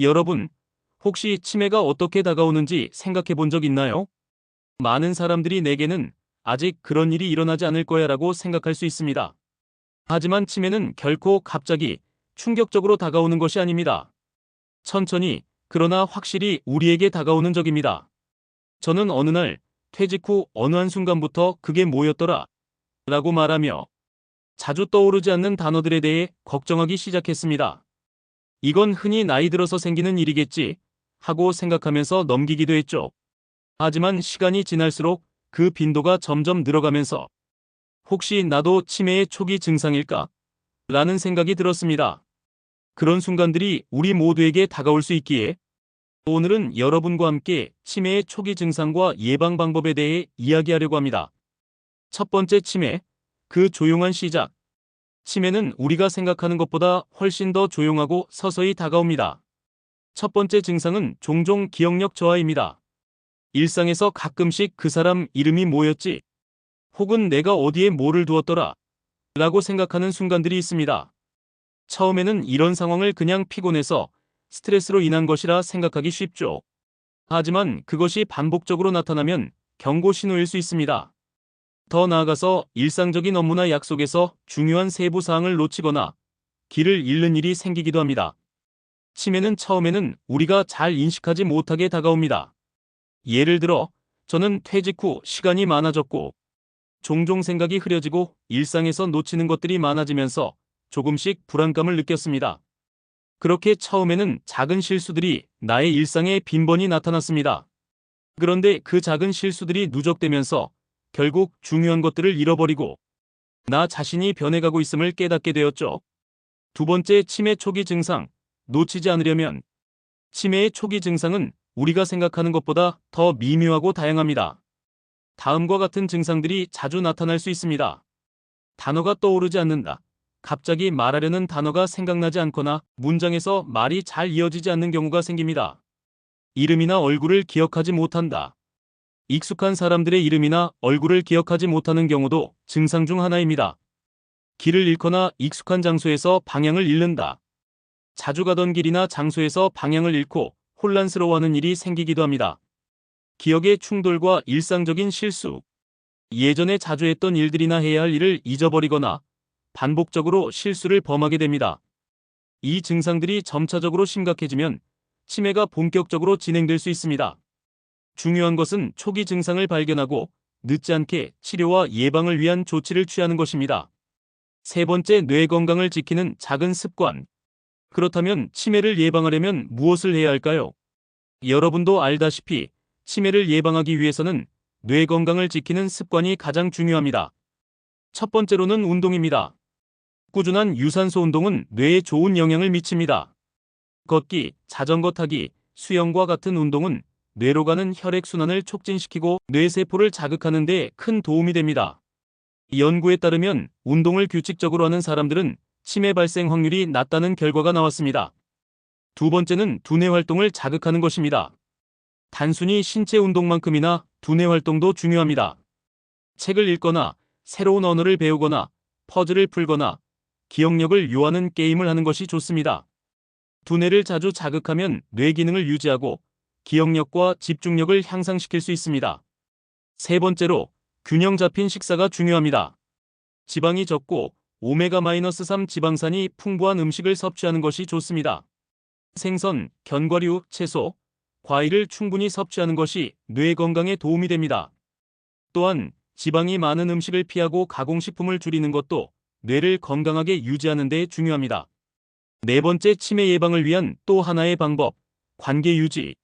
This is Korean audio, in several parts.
여러분, 혹시 치매가 어떻게 다가오는지 생각해 본 적 있나요? 많은 사람들이 내게는 아직 그런 일이 일어나지 않을 거야 라고 생각할 수 있습니다. 하지만 치매는 결코 갑자기 충격적으로 다가오는 것이 아닙니다. 천천히, 그러나 확실히 우리에게 다가오는 적입니다. 저는 어느 날 퇴직 후 어느 한순간부터 그게 뭐였더라? 라고 말하며 자주 떠오르지 않는 단어들에 대해 걱정하기 시작했습니다. 이건 흔히 나이 들어서 생기는 일이겠지 하고 생각하면서 넘기기도 했죠. 하지만 시간이 지날수록 그 빈도가 점점 늘어가면서 혹시 나도 치매의 초기 증상일까? 라는 생각이 들었습니다. 그런 순간들이 우리 모두에게 다가올 수 있기에 오늘은 여러분과 함께 치매의 초기 증상과 예방 방법에 대해 이야기하려고 합니다. 첫 번째 치매, 그 조용한 시작. 치매는 우리가 생각하는 것보다 훨씬 더 조용하고 서서히 다가옵니다. 첫 번째 증상은 종종 기억력 저하입니다. 일상에서 가끔씩 그 사람 이름이 뭐였지? 혹은 내가 어디에 뭐를 두었더라? 라고 생각하는 순간들이 있습니다. 처음에는 이런 상황을 그냥 피곤해서 스트레스로 인한 것이라 생각하기 쉽죠. 하지만 그것이 반복적으로 나타나면 경고 신호일 수 있습니다. 더 나아가서 일상적인 업무나 약속에서 중요한 세부 사항을 놓치거나 길을 잃는 일이 생기기도 합니다. 치매는 처음에는 우리가 잘 인식하지 못하게 다가옵니다. 예를 들어, 저는 퇴직 후 시간이 많아졌고, 종종 생각이 흐려지고 일상에서 놓치는 것들이 많아지면서 조금씩 불안감을 느꼈습니다. 그렇게 처음에는 작은 실수들이 나의 일상에 빈번히 나타났습니다. 그런데 그 작은 실수들이 누적되면서 결국 중요한 것들을 잃어버리고 나 자신이 변해가고 있음을 깨닫게 되었죠. 두 번째 치매 초기 증상, 놓치지 않으려면 치매의 초기 증상은 우리가 생각하는 것보다 더 미묘하고 다양합니다. 다음과 같은 증상들이 자주 나타날 수 있습니다. 단어가 떠오르지 않는다. 갑자기 말하려는 단어가 생각나지 않거나 문장에서 말이 잘 이어지지 않는 경우가 생깁니다. 이름이나 얼굴을 기억하지 못한다. 익숙한 사람들의 이름이나 얼굴을 기억하지 못하는 경우도 증상 중 하나입니다. 길을 잃거나 익숙한 장소에서 방향을 잃는다. 자주 가던 길이나 장소에서 방향을 잃고 혼란스러워하는 일이 생기기도 합니다. 기억의 충돌과 일상적인 실수. 예전에 자주 했던 일들이나 해야 할 일을 잊어버리거나 반복적으로 실수를 범하게 됩니다. 이 증상들이 점차적으로 심각해지면 치매가 본격적으로 진행될 수 있습니다. 중요한 것은 초기 증상을 발견하고 늦지 않게 치료와 예방을 위한 조치를 취하는 것입니다. 세 번째, 뇌 건강을 지키는 작은 습관. 그렇다면 치매를 예방하려면 무엇을 해야 할까요? 여러분도 알다시피 치매를 예방하기 위해서는 뇌 건강을 지키는 습관이 가장 중요합니다. 첫 번째로는 운동입니다. 꾸준한 유산소 운동은 뇌에 좋은 영향을 미칩니다. 걷기, 자전거 타기, 수영과 같은 운동은 뇌로 가는 혈액순환을 촉진시키고 뇌세포를 자극하는 데 큰 도움이 됩니다. 연구에 따르면 운동을 규칙적으로 하는 사람들은 치매 발생 확률이 낮다는 결과가 나왔습니다. 두 번째는 두뇌 활동을 자극하는 것입니다. 단순히 신체 운동만큼이나 두뇌 활동도 중요합니다. 책을 읽거나 새로운 언어를 배우거나 퍼즐을 풀거나 기억력을 요하는 게임을 하는 것이 좋습니다. 두뇌를 자주 자극하면 뇌 기능을 유지하고 기억력과 집중력을 향상시킬 수 있습니다. 세 번째로 균형 잡힌 식사가 중요합니다. 지방이 적고 오메가-3 지방산이 풍부한 음식을 섭취하는 것이 좋습니다. 생선, 견과류, 채소, 과일을 충분히 섭취하는 것이 뇌 건강에 도움이 됩니다. 또한 지방이 많은 음식을 피하고 가공식품을 줄이는 것도 뇌를 건강하게 유지하는 데 중요합니다. 네 번째 치매 예방을 위한 또 하나의 방법, 관계 유지.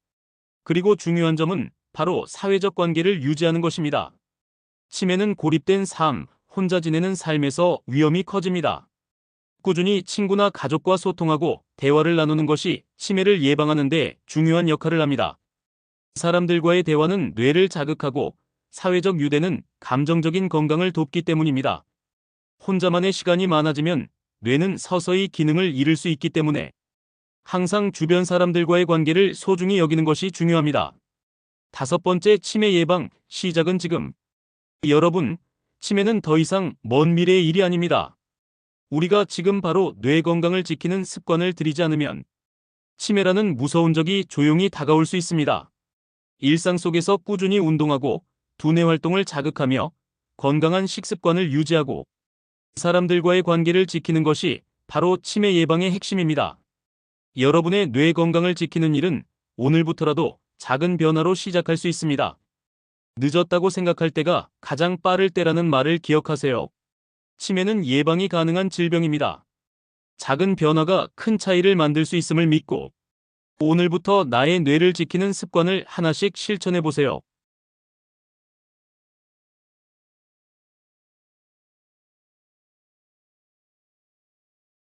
그리고 중요한 점은 바로 사회적 관계를 유지하는 것입니다. 치매는 고립된 삶, 혼자 지내는 삶에서 위험이 커집니다. 꾸준히 친구나 가족과 소통하고 대화를 나누는 것이 치매를 예방하는 데 중요한 역할을 합니다. 사람들과의 대화는 뇌를 자극하고 사회적 유대는 감정적인 건강을 돕기 때문입니다. 혼자만의 시간이 많아지면 뇌는 서서히 기능을 잃을 수 있기 때문에 항상 주변 사람들과의 관계를 소중히 여기는 것이 중요합니다. 다섯 번째 치매 예방, 시작은 지금. 여러분, 치매는 더 이상 먼 미래의 일이 아닙니다. 우리가 지금 바로 뇌 건강을 지키는 습관을 들이지 않으면 치매라는 무서운 적이 조용히 다가올 수 있습니다. 일상 속에서 꾸준히 운동하고 두뇌 활동을 자극하며 건강한 식습관을 유지하고 사람들과의 관계를 지키는 것이 바로 치매 예방의 핵심입니다. 여러분의 뇌 건강을 지키는 일은 오늘부터라도 작은 변화로 시작할 수 있습니다. 늦었다고 생각할 때가 가장 빠를 때라는 말을 기억하세요. 치매는 예방이 가능한 질병입니다. 작은 변화가 큰 차이를 만들 수 있음을 믿고 오늘부터 나의 뇌를 지키는 습관을 하나씩 실천해 보세요.